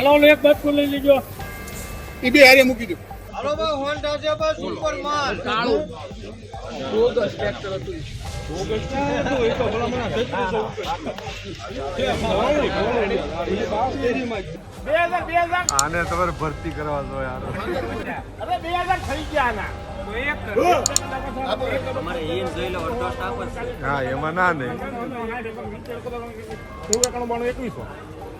Hello hello એક બાજુ લઈ લેજો એ બે હારે મૂકી દો હાલો ભાઈ હોન્ડા છે ભાઈ સુપર માલ હજાર બે હજાર આને તમારે ભરતી કરવા દો યાર અરે બે હજાર થઈ ગયા ના હા એમાં ના નહીં એકવીસો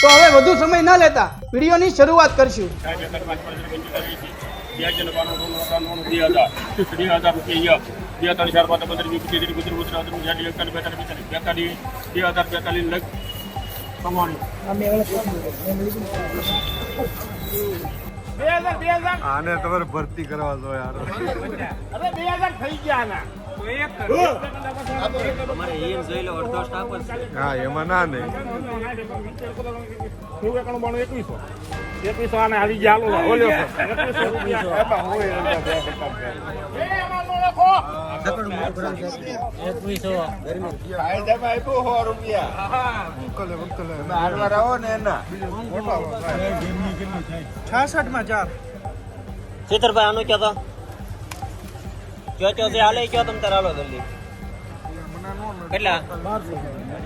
તો હવે વધુ સમય ના લેતા વિડીયોની શરૂઆત કરશું. બે આને તમારે ભરતી કરવા દો યાર. અરે બે હજાર થઈ ગયા. હા એમાં ના નહીં શું એકાણું બાણું એકવીસો એકવીસો આને આવી ગયા બોલ્યો. એકવીસો એમાં નો લખો. સીતરભાઈ આનું કયો તો કયો કયો છે હાલે કયો તમ તારે હાલો જલ્દી. કેટલા?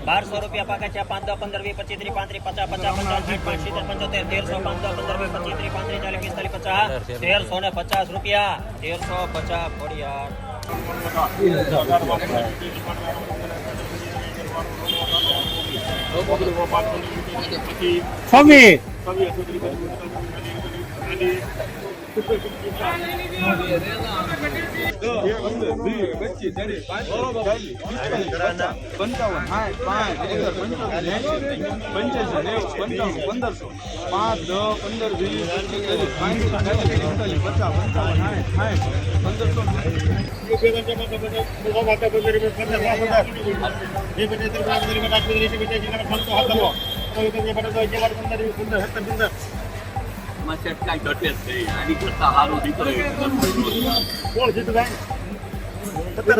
બારસો રૂપિયા પાકા છે પાંચ દસ પંદર વીસ પચીસ ત્રીસ પાંત્રીસ પચાસ પચાસ પચાસ સાઠ પાંચ સિત્તેર પંચોતેર તેરસો પાંચ દસ પંદર વીસ પચીસ ત્રીસ પાંત્રીસ ચાલીસ પિસ્તાલીસ પચાસ તેરસો ને પચાસ રૂપિયા. તેરસો પચાસ ફોડિયા છવ્વીસ પંચાવન સાઠ પાંચ એસર પંચાવન એસી પંચ્યાસી નેવું પંચાવન પંદરસો પાંચ દસ પંદર વીસ ત્રીસ પાંત્રીસ ચાલીસ પિસ્તાલીસ પચાસ પંચાવન સાઠ સાઠ પંદરસો માં સેટ કાંઈ ઘટે જ નહીં એની કરતા સારો દીકરો કોણ જીતભાઈ સત્તર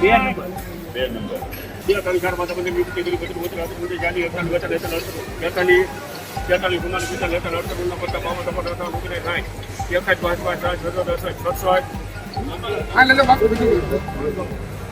બે નંબર બે નંબર. બે તાલુકામાં તમને નિયુક્તિ કરી પછી મોટી વાત મોટી ગાડી અડતાલીસ લેતા બેતાલીસ તેતાલીસ ઉનાલીસ બીજા લેતા અડતાલીસ ઉના કરતા બાવન ટપા લેતા ઓગણીસ સાઠ એકાદ પાંચ પાંચ સાઠ છસો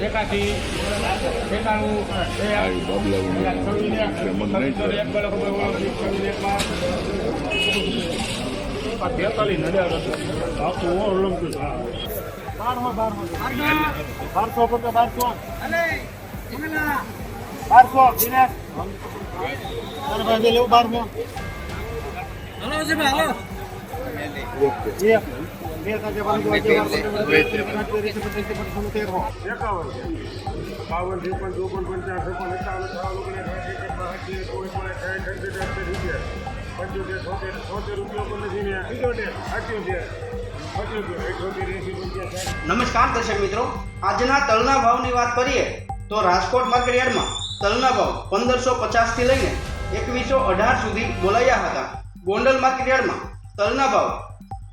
એકાશી એકાણું બેતાલીસ નડ્યા આખું ઓળંગતું બારસો બારસો. બારસો પચાસ બારસો. બારસો રૂપિયા પણ નમસ્કાર દર્શક મિત્રો. આજના તલના ભાવની વાત કરીએ તો રાજકોટ માર્કેટ યાર્ડમાં તલના ભાવ પંદરસો પચાસથી લઈને એકવીસો અઢાર સુધી બોલાયા હતા. ગોંડલ માર્કેટયાર્ડમાં તલના ભાવ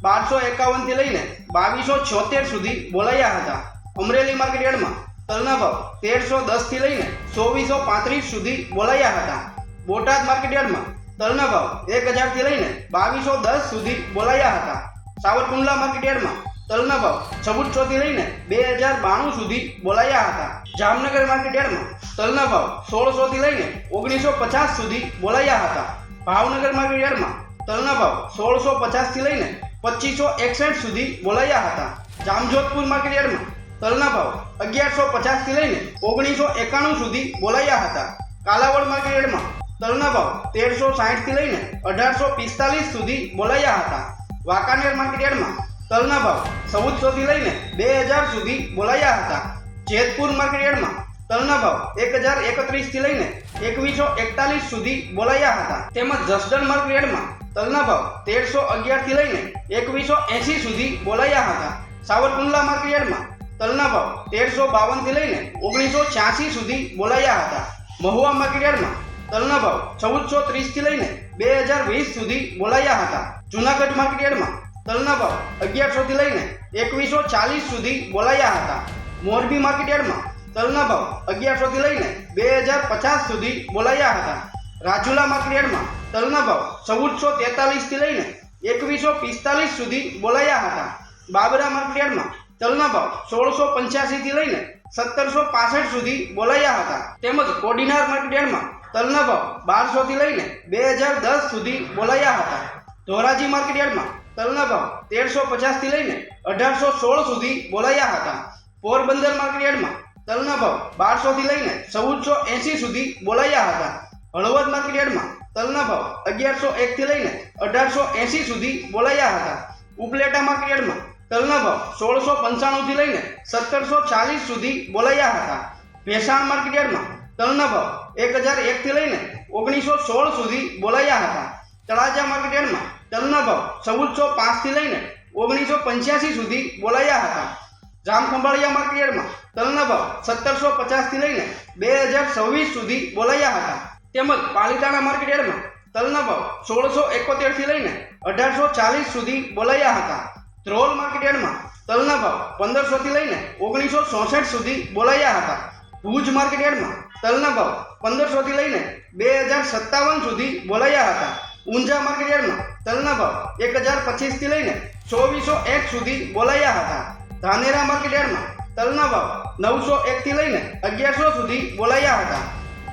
બારસો એકાવનથી લઈને બાવીસો છોતેર સુધી બોલાયા હતા. અમરેલી માર્કેટયાર્ડમાં તલના ભાવ તેરસો દસથી લઈને ચોવીસો પાંત્રીસ સુધી બોલાયા હતા. બોટાદ માર્કેટયાર્ડમાં તલના ભાવ એક હજારથી લઈને બાવીસો દસ સુધી બોલાયા હતા. સાવરકુંડલા માર્કેટયાર્ડમાં તલના ભાવ ચૌદસો થી લઈને બે હજાર બાણું સુધી બોલાયા હતા. જામનગર માર્કેટયાર્ડમાં તલના ભાવ સોળસો થી લઈને ઓગણીસો પચાસ સુધી બોલાયા હતા. ભાવનગર માર્કેટયાર્ડમાં તલના ભાવ સોળસો પચાસથી લઈને પચીસો એકસઠ સુધી બોલાયા હતા. જામજોધપુર માર્કેટયાર્ડમાં તલના ભાવ અગિયારસો પચાસથી લઈને ઓગણીસો એકાણું સુધી બોલાયા હતા. કાલાવડ માર્કેટયાર્ડમાં તલના ભાવ તેરસો સાહીઠથી લઈને અઢારસો પિસ્તાલીસ સુધી બોલાયા હતા. વાંકાનેર માર્કેટયાર્ડમાં તલના ભાવ ચૌદસોથી લઈને બે હજાર સુધી બોલાયા હતા. જેતપુર માર્કેટયાર્ડમાં તલના ભાવ એક હજાર એકત્રીસથી લઈને એકવીસો એકતાલીસ સુધી બોલાયા હતા. તેમજ જસદણ માર્કેટયાર્ડમાં તલના ભાવ તેરસો અગિયારથી લઈને એકવીસો એંસી સુધી બોલાયા હતા. સાવરકુંડલા માર્કેટયાર્ડમાં તલના ભાવ તેરસો બાવનથી લઈને ઓગણીસો છ્યાસી સુધી બોલાયા હતા. મહુવા માર્કેટયાર્ડમાં તલના ભાવ ચૌદસો ત્રીસથી લઈને બે હજાર વીસ સુધી બોલાયા હતા. જુનાગઢ માર્કેટયાર્ડમાં તલના ભાવ અગિયારસોથી લઈને એકવીસો ચાલીસ સુધી બોલાયા હતા. મોરબી માર્કેટ યાર્ડમાં તલના ભાવ અગિયારસોથી લઈને બે હજાર પચાસ સુધી બોલાયા હતા. રાજુલા માર્કેટ યાર્ડમાં તલના ભાવ ચૌદસો તેતાલીસથી લઈને એકવીસો પિસ્તાલીસ સુધી બોલાયા હતા. બાબરા માર્કેટ યાર્ડમાં તલના ભાવ સોળસો પંચ્યાસીથી લઈને સત્તરસો પાસઠ સુધી બોલાયા હતા. તેમજ કોડીનાર માર્કેટ યાર્ડમાં તલના ભાવ બારસોથી લઈને બે હજાર દસ સુધી બોલાયા હતા. ધોરાજી માર્કેટ યાર્ડમાં તલના ભાવ તેરસો પચાસથી લઈને અઢારસો સોળ સુધી બોલાયા હતા. પોરબંદર માર્કેટયાર્ડમાં તલના ભાવ બારસોથી લઈને ચૌદસો એંસી સુધી બોલાયા હતા. હળવદ માર્કેટયાર્ડમાં તલના ભાવ અગિયારસો એકથી લઈને અઢારસો એંસી સુધી બોલાયા હતા. ઉપલેટા માર્કેટયાર્ડમાં તલના ભાવ સોળસો પંચાણુંથી લઈને સત્તરસો ચાલીસ સુધી બોલાયા હતા. ભેસાણ માર્કેટયાર્ડમાં તલના ભાવ એક હજાર એકથી લઈને ઓગણીસો સોળ સુધી બોલાયા હતા. તળાજા માર્કેટયાર્ડમાં તલના ભાવ ચૌદસો પાંચથી લઈને ઓગણીસો પંચ્યાસી સુધી બોલાયા હતા. જામખંભાળિયા ખંભાળિયા યાર્ડમાં તલના ભાવ સત્તરસો પચાસથી લઈને બે હજાર છવ્વીસ સુધી બોલાયા હતા. તેમજ પાલિતાણા માર્કેટ યાર્ડમાં તલના ભાવ સોળસો એકોતેરથી લઈને અઢારસો ચાલીસ સુધી બોલાયા હતા. ધ્રોલ માર્કેટ યાર્ડમાં તલના ભાવ પંદરસોથી લઈને ઓગણીસો ચોસઠ સુધી બોલાયા હતા. ભુજ માર્કેટ યાર્ડમાં તલના ભાવ પંદરસોથી લઈને બે હજાર સત્તાવન સુધી બોલાયા હતા. ઊંઝા માર્કેટ યાર્ડમાં તલના ભાવ એક હજાર પચીસથી લઈને ચોવીસો એક સુધી બોલાયા હતા. ધાનેરા માર્કેટ યાર્ડમાં તલના ભાવ નવસો એકથી લઈને અગિયારસો સુધી બોલાયા હતા.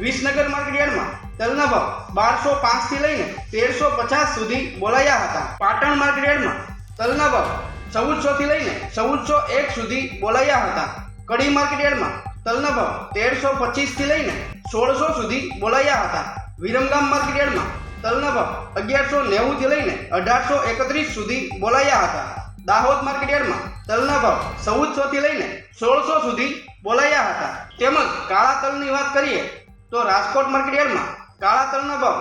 વિસનગર માર્કેટ યાર્ડમાં તલના ભાવ બારસો પાંચથી લઈને તેરસો પચાસ સુધી બોલાયા હતા. પાટણ માર્કેટ યાર્ડમાં તલના ભાવ ચૌદસોથી લઈને ચૌદસો એક સુધી બોલાયા હતા. કડી માર્કેટ યાર્ડમાં તલના ભાવ તેરસો પચીસથી લઈને સોળસો સુધી બોલાયા હતા. વિરમગામ માર્કેટ યાર્ડમાં તલના ભાવ અગિયારસો નેવુંથી લઈને અઢારસો એકત્રીસ સુધી બોલાયા હતા. દાહોદ માર્કેટ યાર્ડમાં તલના ભાવ ચૌદસોથી લઈને સોળસો સુધી બોલાયા હતા. તેમજ કાળા તલની વાત કરીએ તો રાજકોટ માર્કેટ યાર્ડમાં કાળા તલના ભાવ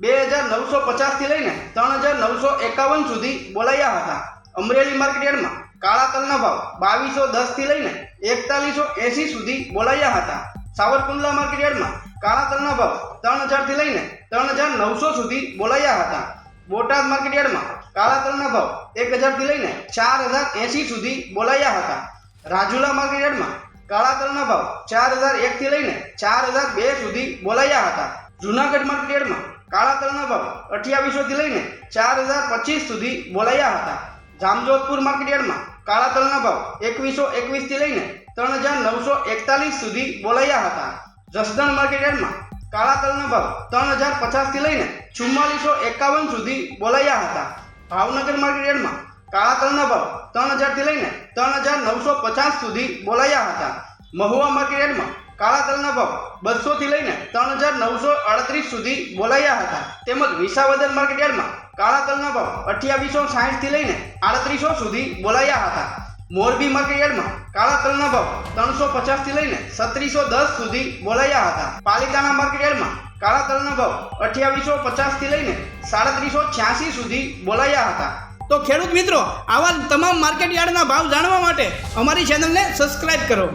બે હજાર નવસો પચાસથી લઈને ત્રણ હજાર નવસો એકાવન સુધી બોલાયા હતા. અમરેલી માર્કેટ યાર્ડમાં કાળા તલના ભાવ બાવીસો દસથી લઈને એકતાલીસો એંસી સુધી બોલાયા હતા. સાવરકુંડલા માર્કેટયાર્ડમાં કાળા તલના ભાવ ત્રણ હજારથી લઈને ત્રણ હજાર નવસો સુધી બોલાયા હતા. બોટાદ માર્કેટયાર્ડમાં કાળા તલના ભાવ એક હજારથી લઈને ચાર હજાર એંસી સુધી બોલાયા હતા. રાજુલા માર્કેટયાર્ડમાં કાળા તલના ભાવ ચાર હજાર એકથી લઈને ચાર હજાર બે સુધી બોલાયા હતા. જુનાગઢ માર્કેટયાર્ડમાં કાળા તલના ભાવ અઠ્યાવીસોથી લઈને ચાર હજાર પચીસ સુધી બોલાયા હતા. જામજોધપુર માર્કેટયાર્ડમાં કાળા તલના ભાવ એકવીસો એકવીસથી લઈને ત્રણ હજાર નવસો એકતાલીસ સુધી બોલાયા હતા. જસદણ માર્કેટ યાર્ડમાં કાળા તલના ભાવ ત્રણ હજાર પચાસથી લઈને ચુમ્માલીસો એકાવન સુધી બોલાયા હતા. ભાવનગર માર્કેટ યાર્ડમાં કાળા તલના ભાવ ત્રણ હજારથી લઈને ત્રણ હજાર નવસો પચાસ સુધી બોલાયા હતા. મહુવા માર્કેટ યાર્ડમાં કાળા તલના ભાવ બસોથી લઈને ત્રણ હજાર નવસો અડત્રીસ સુધી બોલાયા હતા. તેમજ વિસાવદર માર્કેટ યાર્ડમાં કાળા તલના ભાવ અઠ્યાવીસો સાહીઠથી લઈને આડત્રીસો સુધી બોલાયા હતા. મોરબી માર્કેટયાર્ડમાં કાળા તલના ભાવ ત્રણસો પચાસથી લઈને સત્રીસો દસ સુધી બોલાયા હતા. પાલિકાના માર્કેટયાર્ડમાં કાળા તલના ભાવ અઠ્યાવીસો પચાસથી લઈને સાડત્રીસો છ્યાસી સુધી બોલાયા હતા. તો ખેડૂત મિત્રો, આવા તમામ માર્કેટ યાર્ડના ભાવ જાણવા માટે અમારી ચેનલને સબસ્ક્રાઇબ કરો.